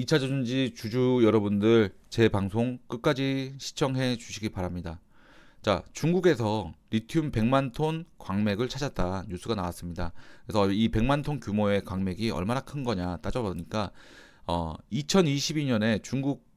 2차 전지 주주 여러분들 제 방송 끝까지 시청해 주시기 바랍니다. 자, 중국에서 리튬 100만 톤 광맥을 찾았다 뉴스가 나왔습니다. 그래서 이 100만 톤 규모의 광맥이 얼마나 큰 거냐 따져보니까 어, 2022년에 중국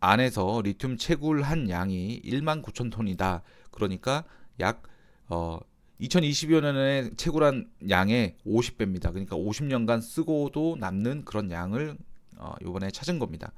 안에서 리튬 채굴한 양이 1만 9천 톤이다. 그러니까 약 어, 2022년에 채굴한 양의 50배입니다. 그러니까 50년간 쓰고도 남는 그런 양을 어, 이번에 찾은 겁니다.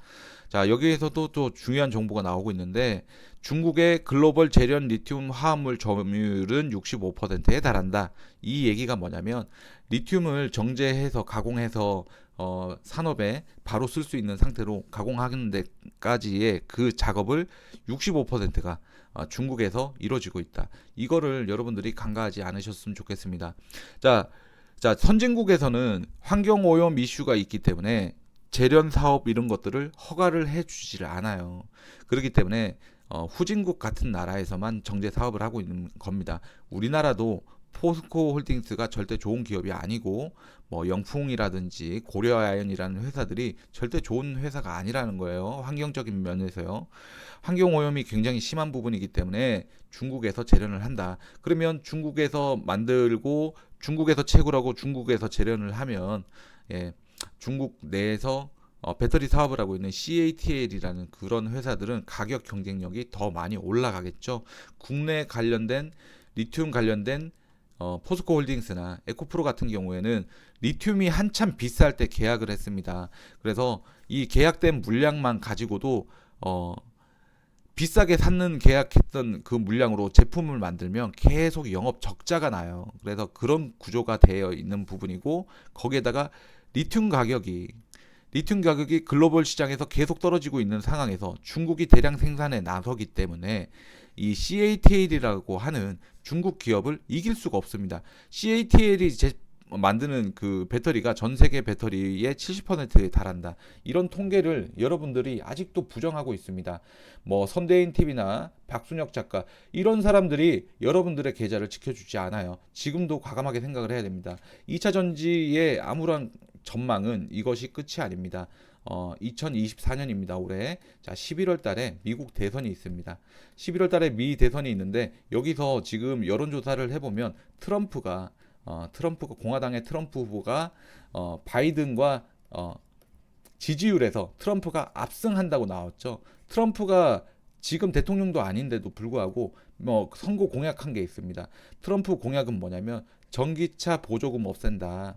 자 여기에서도 또 중요한 정보가 나오고 있는데 중국의 글로벌 재련 리튬 화합물 점유율은 65%에 달한다. 이 얘기가 뭐냐면 리튬을 정제해서 가공해서 어, 산업에 바로 쓸 수 있는 상태로 가공하는 데까지의 그 작업을 65%가 어, 중국에서 이루어지고 있다. 이거를 여러분들이 간과하지 않으셨으면 좋겠습니다. 자, 자 선진국에서는 환경 오염 이슈가 있기 때문에 재련 사업 이런 것들을 허가를 해주지를 않아요. 그렇기 때문에 어, 후진국 같은 나라에서만 정제 사업을 하고 있는 겁니다. 우리나라도 포스코 홀딩스가 절대 좋은 기업이 아니고 뭐 영풍이라든지 고려아연이라는 회사들이 절대 좋은 회사가 아니라는 거예요. 환경적인 면에서요. 환경 오염이 굉장히 심한 부분이기 때문에 중국에서 재련을 한다. 그러면 중국에서 만들고 중국에서 채굴하고 중국에서 재련을 하면 예, 중국 내에서 어, 배터리 사업을 하고 있는 CATL이라는 그런 회사들은 가격 경쟁력이 더 많이 올라가겠죠. 국내 관련된 리튬 관련된 어, 포스코 홀딩스나 에코프로 같은 경우에는 리튬이 한참 비쌀 때 계약을 했습니다. 그래서 이 계약된 물량만 가지고도 어, 비싸게 샀는 계약했던 그 물량으로 제품을 만들면 계속 영업 적자가 나요. 그래서 그런 구조가 되어 있는 부분이고 거기에다가 리튬 가격이 리튬 가격이 글로벌 시장에서 계속 떨어지고 있는 상황에서 중국이 대량 생산에 나서기 때문에 이 CATL이라고 하는 중국 기업을 이길 수가 없습니다. CATL이 제, 만드는 그 배터리가 전 세계 배터리의 70%에 달한다. 이런 통계를 여러분들이 아직도 부정하고 있습니다. 뭐 선대인 TV나 박순혁 작가 이런 사람들이 여러분들의 계좌를 지켜주지 않아요. 지금도 과감하게 생각을 해야 됩니다. 2차 전지의 아무런 전망은 이것이 끝이 아닙니다. 어, 2024년입니다. 올해. 자, 11월 달에 미국 대선이 있습니다. 11월 달에 미 대선이 있는데 여기서 지금 여론 조사를 해 보면 트럼프가 어, 트럼프가 공화당의 트럼프 후보가 어, 바이든과 어, 지지율에서 트럼프가 압승한다고 나왔죠. 트럼프가 지금 대통령도 아닌데도 불구하고 뭐 선거 공약한 게 있습니다. 트럼프 공약은 뭐냐면 전기차 보조금 없앤다.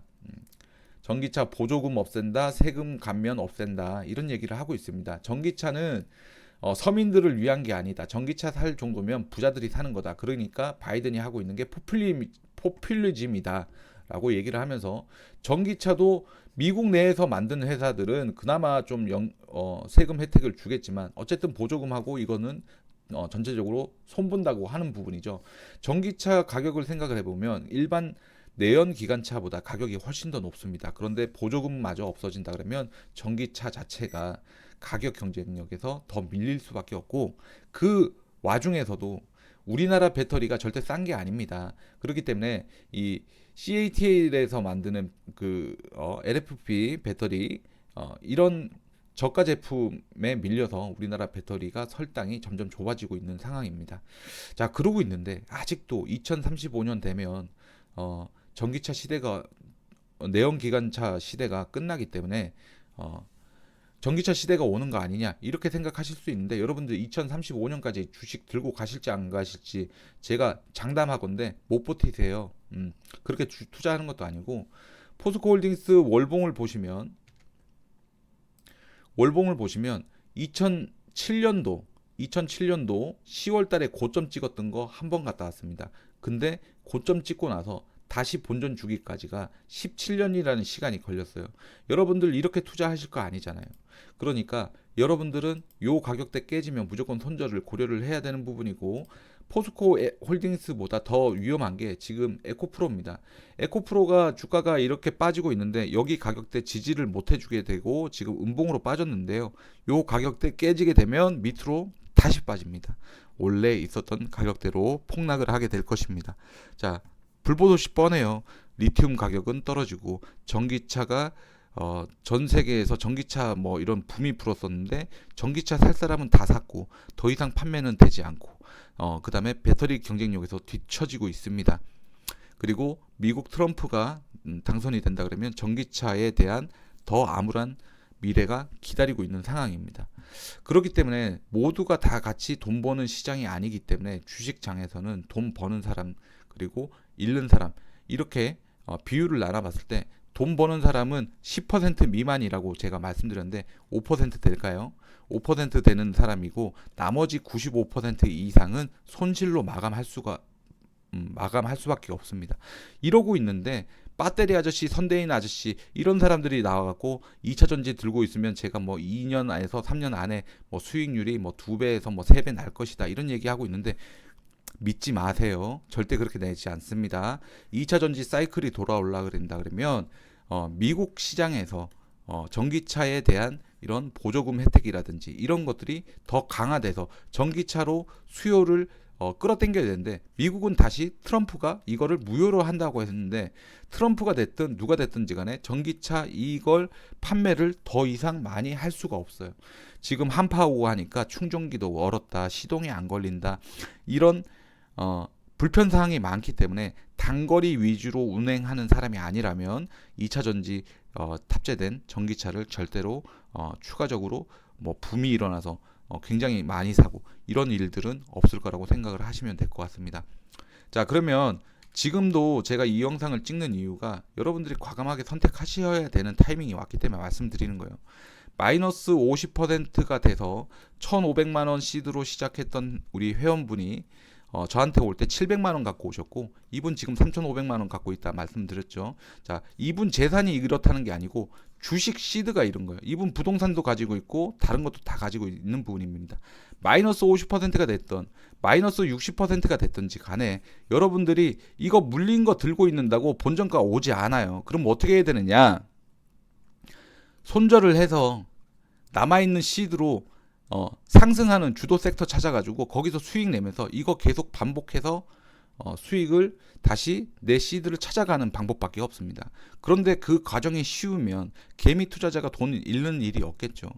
음, 전기차 보조금 없앤다, 세금 감면 없앤다 이런 얘기를 하고 있습니다. 전기차는 어, 서민들을 위한 게 아니다. 전기차 살 정도면 부자들이 사는 거다. 그러니까 바이든이 하고 있는 게 포퓰리, 포퓰리즘이다. 라고 얘기를 하면서 전기차도 미국 내에서 만든 회사들은 그나마 좀 영, 어, 세금 혜택을 주겠지만 어쨌든 보조금하고 이거는 어, 전체적으로 손본다고 하는 부분이죠. 전기차 가격을 생각을 해보면 일반 내연 기관차보다 가격이 훨씬 더 높습니다. 그런데 보조금마저 없어진다 그러면 전기차 자체가 가격 경쟁력에서 더 밀릴 수밖에 없고 그 와중에서도 우리나라 배터리가 절대 싼 게 아닙니다. 그렇기 때문에 이 CATL에서 만드는 그 어, LFP 배터리 어, 이런 저가 제품에 밀려서 우리나라 배터리가 설당이 점점 좁아지고 있는 상황입니다. 자, 그러고 있는데 아직도 2035년 되면 어, 전기차 시대가 어, 내연 기관차 시대가 끝나기 때문에 어, 전기차 시대가 오는 거 아니냐 이렇게 생각하실 수 있는데 여러분들 2035년까지 주식 들고 가실지 안 가실지 제가 장담하건데 못 버티세요. 음, 그렇게 주, 투자하는 것도 아니고 포스코홀딩스 월봉을 보시면 월봉을 보시면 2007년도 2007년도 10월 달에 고점 찍었던 거 한 번 갔다 왔습니다. 근데 고점 찍고 나서 다시 본전 주기까지가 17년이라는 시간이 걸렸어요. 여러분들 이렇게 투자하실 거 아니잖아요. 그러니까 여러분들은 요 가격대 깨지면 무조건 손절을 고려를 해야 되는 부분이고 포스코 홀딩스보다 더 위험한 게 지금 에코프로입니다. 에코프로가 주가가 이렇게 빠지고 있는데 여기 가격대 지지를 못 해주게 되고 지금 음봉으로 빠졌는데요. 요 가격대 깨지게 되면 밑으로 다시 빠집니다. 원래 있었던 가격대로 폭락을 하게 될 것입니다. 자, 불보듯이 뻔해요. 리튬 가격은 떨어지고 전기차가 어, 전 세계에서 전기차 뭐 이런 붐이 불었었는데 전기차 살 사람은 다 샀고 더 이상 판매는 되지 않고 어, 그다음에 배터리 경쟁력에서 뒤처지고 있습니다. 그리고 미국 트럼프가 음, 당선이 된다 그러면 전기차에 대한 더 암울한 미래가 기다리고 있는 상황입니다. 그렇기 때문에 모두가 다 같이 돈 버는 시장이 아니기 때문에 주식장에서는 돈 버는 사람 그리고 잃는 사람 이렇게 어, 비율을 나눠봤을 때 돈 버는 사람은 10% 미만이라고 제가 말씀드렸는데 5% 될까요? 5% 되는 사람이고 나머지 95% 이상은 손실로 마감할 수가 음, 마감할 수밖에 없습니다. 이러고 있는데 배터리 아저씨, 선대인 아저씨 이런 사람들이 나와갖고 2차 전지 들고 있으면 제가 뭐 2년 안에서 3년 안에 뭐 수익률이 뭐 두 배에서 뭐 세 배 날 것이다 이런 얘기하고 있는데 믿지 마세요. 절대 그렇게 되지 않습니다. 2차 전지 사이클이 돌아올라 그런다 그러면 어, 미국 시장에서 어, 전기차에 대한 이런 보조금 혜택이라든지 이런 것들이 더 강화돼서 전기차로 수요를 어, 끌어당겨야 되는데 미국은 다시 트럼프가 이거를 무효로 한다고 했는데 트럼프가 됐든 누가 됐든지 간에 전기차 이걸 판매를 더 이상 많이 할 수가 없어요. 지금 한파 오고 하니까 충전기도 얼었다, 시동이 안 걸린다 이런 어, 불편 사항이 많기 때문에 단거리 위주로 운행하는 사람이 아니라면 2차 전지 어, 탑재된 전기차를 절대로 어, 추가적으로 뭐 붐이 일어나서 어, 굉장히 많이 사고 이런 일들은 없을 거라고 생각을 하시면 될 것 같습니다. 자 그러면 지금도 제가 이 영상을 찍는 이유가 여러분들이 과감하게 선택하셔야 되는 타이밍이 왔기 때문에 말씀드리는 거예요. 마이너스 50%가 돼서 1,500만 원 시드로 시작했던 우리 회원분이 어, 저한테 올 때 700만 원 갖고 오셨고 이분 지금 3,500만 원 갖고 있다 말씀드렸죠. 자, 이분 재산이 이렇다는 게 아니고 주식 시드가 이런 거예요. 이분 부동산도 가지고 있고 다른 것도 다 가지고 있는 부분입니다. 마이너스 50%가 됐던 마이너스 60%가 됐든지 간에 여러분들이 이거 물린 거 들고 있는다고 본전가 오지 않아요. 그럼 어떻게 해야 되느냐? 손절을 해서 남아있는 시드로 어, 상승하는 주도 섹터 찾아가지고 거기서 수익 내면서 이거 계속 반복해서 어, 수익을 다시 내 시드를 찾아가는 방법밖에 없습니다. 그런데 그 과정이 쉬우면 개미 투자자가 돈 잃는 일이 없겠죠.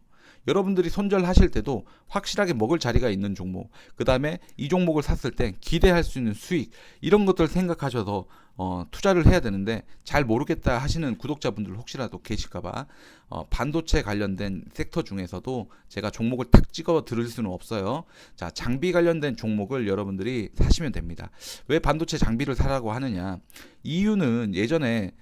여러분들이 손절하실 때도 확실하게 먹을 자리가 있는 종목, 그 다음에 이 종목을 샀을 때 기대할 수 있는 수익 이런 것들 생각하셔서 어, 투자를 해야 되는데 잘 모르겠다 하시는 구독자분들 혹시라도 계실까봐 어, 반도체 관련된 섹터 중에서도 제가 종목을 탁 찍어 드릴 수는 없어요. 자 장비 관련된 종목을 여러분들이 사시면 됩니다. 왜 반도체 장비를 사라고 하느냐? 이유는 예전에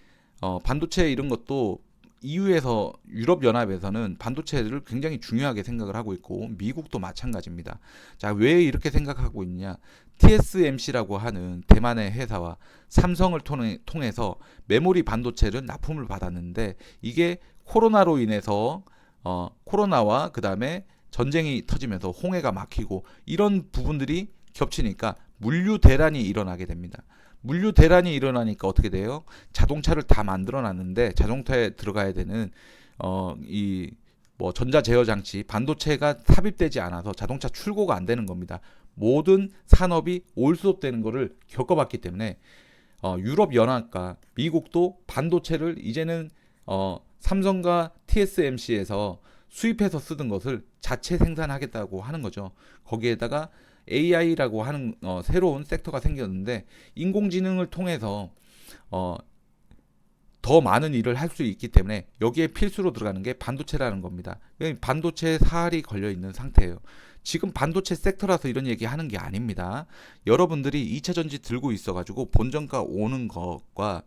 어, 반도체 이런 것도 EU에서 유럽 연합에서는 반도체를 굉장히 중요하게 생각을 하고 있고 미국도 마찬가지입니다. 자, 왜 이렇게 생각하고 있냐? TSMC라고 하는 대만의 회사와 삼성을 통해, 통해서 메모리 반도체를 납품을 받았는데 이게 코로나로 인해서 어, 코로나와 그다음에 전쟁이 터지면서 홍해가 막히고 이런 부분들이 겹치니까 물류 대란이 일어나게 됩니다. 물류 대란이 일어나니까 어떻게 돼요? 자동차를 다 만들어 놨는데 자동차에 들어가야 되는 어 이 뭐 전자 제어 장치 반도체가 삽입되지 않아서 자동차 출고가 안 되는 겁니다. 모든 산업이 올수업되는 것을 겪어봤기 때문에 어 유럽 연합과 미국도 반도체를 이제는 어 삼성과 TSMC에서 수입해서 쓰던 것을 자체 생산하겠다고 하는 거죠. 거기에다가 AI라고 하는 어, 새로운 섹터가 생겼는데 인공지능을 통해서 어, 더 많은 일을 할 수 있기 때문에 여기에 필수로 들어가는 게 반도체라는 겁니다. 반도체 사활이 걸려 있는 상태예요. 지금 반도체 섹터라서 이런 얘기 하는 게 아닙니다. 여러분들이 2차 전지 들고 있어 가지고 본전가 오는 것과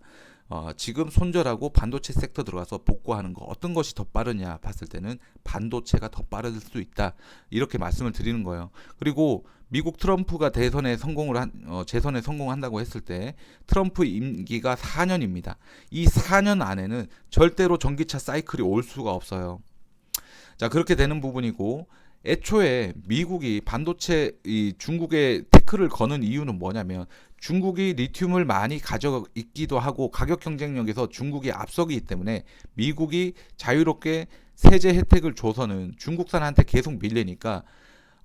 어, 지금 손절하고 반도체 섹터 들어가서 복구하는 거 어떤 것이 더 빠르냐 봤을 때는 반도체가 더 빠를 수 있다 이렇게 말씀을 드리는 거예요. 그리고 미국 트럼프가 대선에 성공을 한 어, 재선에 성공한다고 했을 때 트럼프 임기가 4년입니다. 이 4년 안에는 절대로 전기차 사이클이 올 수가 없어요. 자 그렇게 되는 부분이고 애초에 미국이 반도체 이 중국에 태클을 거는 이유는 뭐냐면 중국이 리튬을 많이 가져 있기도 하고 가격 경쟁력에서 중국이 앞서기 때문에 미국이 자유롭게 세제 혜택을 줘서는 중국산한테 계속 밀리니까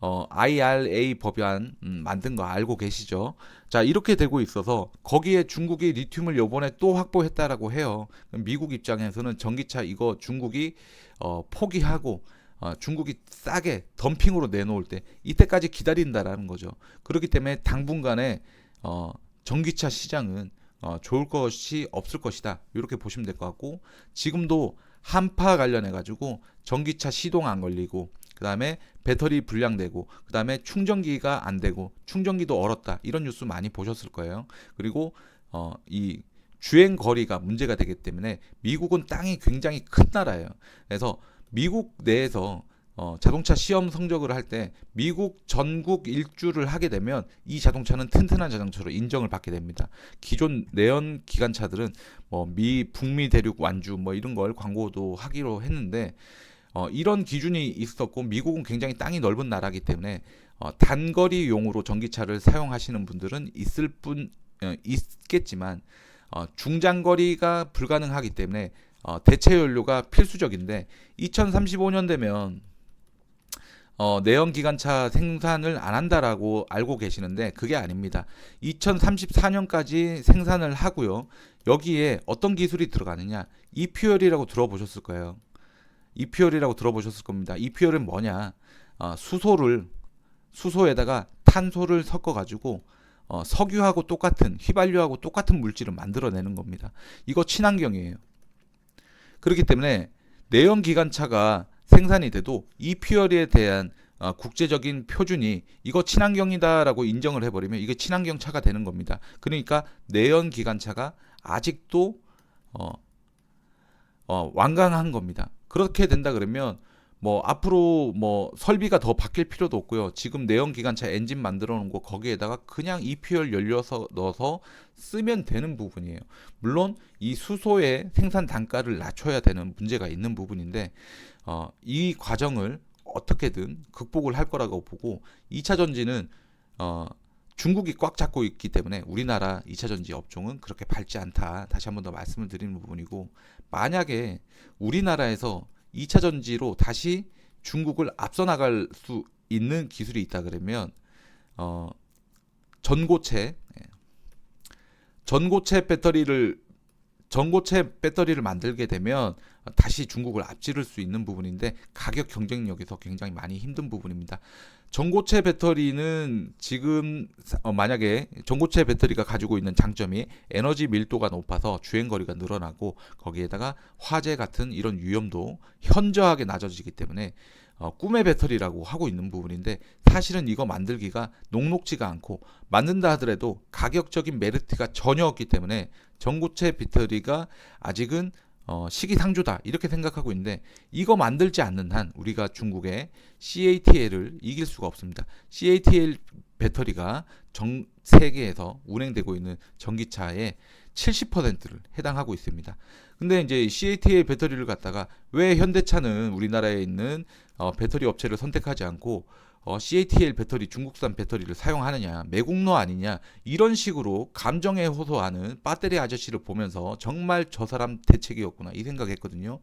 어, IRA 법안 음, 만든 거 알고 계시죠? 자, 이렇게 되고 있어서 거기에 중국이 리튬을 요번에 또 확보했다라고 해요. 미국 입장에서는 전기차 이거 중국이 어, 포기하고 어, 중국이 싸게 덤핑으로 내놓을 때 이때까지 기다린다라는 거죠. 그렇기 때문에 당분간에 어, 전기차 시장은 어, 좋을 것이 없을 것이다. 이렇게 보시면 될 것 같고 지금도 한파 관련해 가지고 전기차 시동 안 걸리고 그다음에 배터리 불량되고 그다음에 충전기가 안 되고 충전기도 얼었다. 이런 뉴스 많이 보셨을 거예요. 그리고 어, 이 주행 거리가 문제가 되기 때문에 미국은 땅이 굉장히 큰 나라예요. 그래서 미국 내에서 어, 자동차 시험 성적을 할 때 미국 전국 일주를 하게 되면 이 자동차는 튼튼한 자동차로 인정을 받게 됩니다. 기존 내연 기관차들은 뭐 미 북미 대륙 완주 뭐 이런 걸 광고도 하기로 했는데 어, 이런 기준이 있었고 미국은 굉장히 땅이 넓은 나라이기 때문에 어, 단거리용으로 전기차를 사용하시는 분들은 있을 뿐 어, 있겠지만 어, 중장거리가 불가능하기 때문에 어, 대체 연료가 필수적인데 2035년 되면 어, 내연 기관차 생산을 안 한다라고 알고 계시는데 그게 아닙니다. 2034년까지 생산을 하고요. 여기에 어떤 기술이 들어가느냐? 이퓨얼이라고 들어보셨을 거예요. 이퓨얼이라고 들어보셨을 겁니다. 이퓨얼은 뭐냐? 어, 수소를 수소에다가 탄소를 섞어 가지고 어, 석유하고 똑같은 휘발유하고 똑같은 물질을 만들어내는 겁니다. 이거 친환경이에요. 그렇기 때문에 내연 기관차가 생산이 돼도 이 퓨얼에 대한 어, 국제적인 표준이 이거 친환경이다라고 인정을 해버리면 이게 친환경 차가 되는 겁니다. 그러니까 내연 기관차가 아직도 어, 어, 완강한 겁니다. 그렇게 된다 그러면 뭐 앞으로 뭐 설비가 더 바뀔 필요도 없고요. 지금 내연 기관차 엔진 만들어 놓은 거 거기에다가 그냥 EPR 열려서 넣어서 쓰면 되는 부분이에요. 물론 이 수소의 생산 단가를 낮춰야 되는 문제가 있는 부분인데 어, 이 과정을 어떻게든 극복을 할 거라고 보고 2차 전지는 어, 중국이 꽉 잡고 있기 때문에 우리나라 2차 전지 업종은 그렇게 밝지 않다. 다시 한 번 더 말씀을 드리는 부분이고 만약에 우리나라에서 2차 전지로 다시 중국을 앞서 나갈 수 있는 기술이 있다 그러면 어 전고체 예. 전고체 배터리를 전고체 배터리를 만들게 되면 다시 중국을 앞지를 수 있는 부분인데 가격 경쟁력에서 굉장히 많이 힘든 부분입니다. 전고체 배터리는 지금 어, 만약에 전고체 배터리가 가지고 있는 장점이 에너지 밀도가 높아서 주행 거리가 늘어나고 거기에다가 화재 같은 이런 위험도 현저하게 낮아지기 때문에 어, 꿈의 배터리라고 하고 있는 부분인데 사실은 이거 만들기가 녹록지가 않고 만든다 하더라도 가격적인 메리트가 전혀 없기 때문에 전고체 배터리가 아직은 어, 시기상조다 이렇게 생각하고 있는데 이거 만들지 않는 한 우리가 중국의 CATL을 이길 수가 없습니다. CATL 배터리가 전 세계에서 운행되고 있는 전기차의 70%를 해당하고 있습니다. 근데 이제 CATL 배터리를 갖다가 왜 현대차는 우리나라에 있는 어, 배터리 업체를 선택하지 않고 어, CATL 배터리 중국산 배터리를 사용하느냐 매국노 아니냐 이런 식으로 감정에 호소하는 배터리 아저씨를 보면서 정말 저 사람 대책이었구나 이 생각했거든요.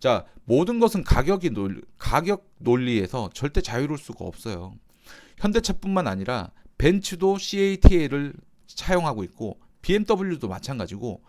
자 모든 것은 가격이 논 가격 논리에서 절대 자유로울 수가 없어요. 현대차뿐만 아니라 벤츠도 CATL을 차용하고 있고 BMW도 마찬가지고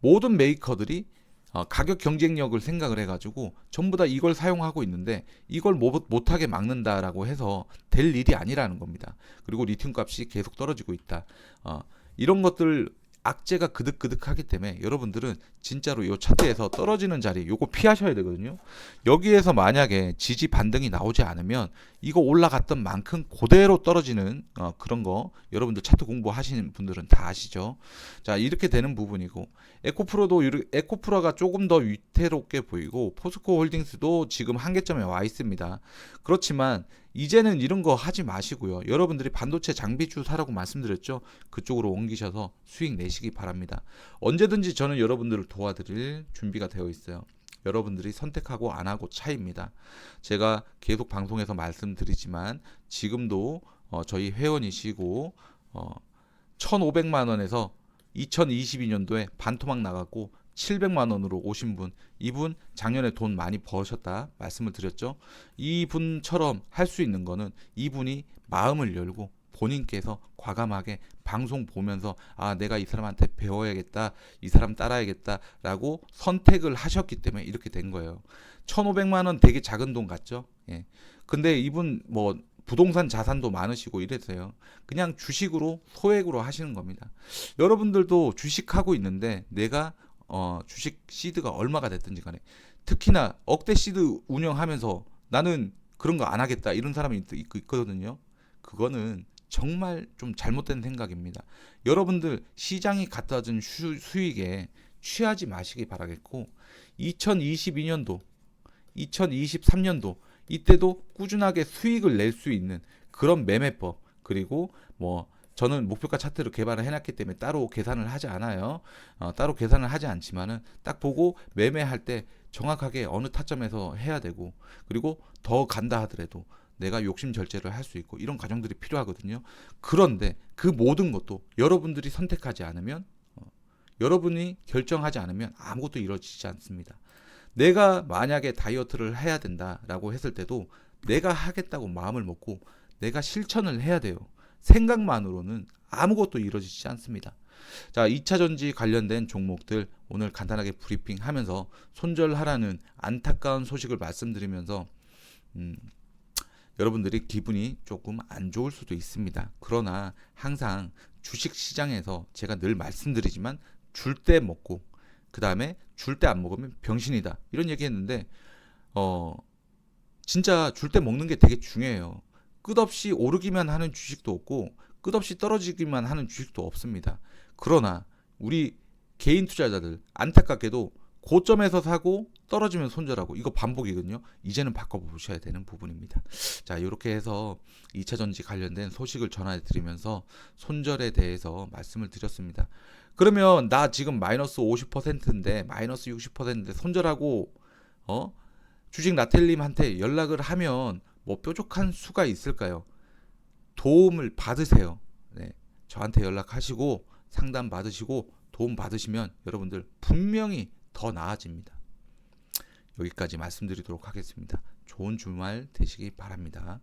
모든 메이커들이 어, 가격 경쟁력을 생각을 해가지고 전부 다 이걸 사용하고 있는데 이걸 못, 못하게 막는다라고 해서 될 일이 아니라는 겁니다. 그리고 리튬 값이 계속 떨어지고 있다. 어, 이런 것들 악재가 그득그득하기 때문에 여러분들은 진짜로 이 차트에서 떨어지는 자리 요거 피하셔야 되거든요. 여기에서 만약에 지지 반등이 나오지 않으면 이거 올라갔던 만큼 그대로 떨어지는 어, 그런 거 여러분들 차트 공부하시는 분들은 다 아시죠. 자 이렇게 되는 부분이고 에코프로도 에코프로가 조금 더 위태롭게 보이고 포스코 홀딩스도 지금 한계점에 와 있습니다. 그렇지만 이제는 이런 거 하지 마시고요. 여러분들이 반도체 장비주 사라고 말씀드렸죠. 그쪽으로 옮기셔서 수익 내시기 바랍니다. 언제든지 저는 여러분들을 도와드릴 준비가 되어 있어요. 여러분들이 선택하고 안 하고 차이입니다. 제가 계속 방송에서 말씀드리지만 지금도 어, 저희 회원이시고 어, 1,500만 원에서 2022년도에 반토막 나갔고 700만 원으로 오신 분, 이분 작년에 돈 많이 버셨다 말씀을 드렸죠. 이분처럼 할 수 있는 거는 이분이 마음을 열고 본인께서 과감하게 방송 보면서 아 내가 이 사람한테 배워야겠다 이 사람 따라야겠다라고 선택을 하셨기 때문에 이렇게 된 거예요. 1500만 원 되게 작은 돈 같죠? 예. 근데 이분 뭐 부동산 자산도 많으시고 이래서요. 그냥 주식으로 소액으로 하시는 겁니다. 여러분들도 주식하고 있는데 내가 어 주식 시드가 얼마가 됐든지 간에 특히나 억대 시드 운영하면서 나는 그런 거 안 하겠다 이런 사람이 있, 있- 있거든요 그거는 정말 좀 잘못된 생각입니다. 여러분들 시장이 갖다 준 수, 수익에 취하지 마시기 바라겠고 2022년도 2023년도 이때도 꾸준하게 수익을 낼 수 있는 그런 매매법 그리고 뭐 저는 목표가 차트를 개발을 해놨기 때문에 따로 계산을 하지 않아요. 어, 따로 계산을 하지 않지만은 딱 보고 매매할 때 정확하게 어느 타점에서 해야 되고 그리고 더 간다 하더라도 내가 욕심 절제를 할 수 있고 이런 과정들이 필요하거든요. 그런데 그 모든 것도 여러분들이 선택하지 않으면 어, 여러분이 결정하지 않으면 아무것도 이루어지지 않습니다. 내가 만약에 다이어트를 해야 된다라고 했을 때도 내가 하겠다고 마음을 먹고 내가 실천을 해야 돼요. 생각만으로는 아무것도 이루어지지 않습니다. 자, 2차 전지 관련된 종목들 오늘 간단하게 브리핑 하면서 손절하라는 안타까운 소식을 말씀드리면서 음, 여러분들이 기분이 조금 안 좋을 수도 있습니다. 그러나 항상 주식 시장에서 제가 늘 말씀드리지만 줄 때 먹고 그 다음에 줄 때 안 먹으면 병신이다 이런 얘기했는데 어 진짜 줄 때 먹는 게 되게 중요해요. 끝없이 오르기만 하는 주식도 없고 끝없이 떨어지기만 하는 주식도 없습니다. 그러나 우리 개인 투자자들 안타깝게도 고점에서 사고 떨어지면 손절하고 이거 반복이거든요. 이제는 바꿔보셔야 되는 부분입니다. 자, 이렇게 해서 2차 전지 관련된 소식을 전해드리면서 손절에 대해서 말씀을 드렸습니다. 그러면 나 지금 마이너스 50%인데 마이너스 60%인데 손절하고 어 주식 나텔님한테 연락을 하면 뭐 뾰족한 수가 있을까요? 도움을 받으세요. 네, 저한테 연락하시고 상담 받으시고 도움 받으시면 여러분들 분명히 더 나아집니다. 여기까지 말씀드리도록 하겠습니다. 좋은 주말 되시기 바랍니다.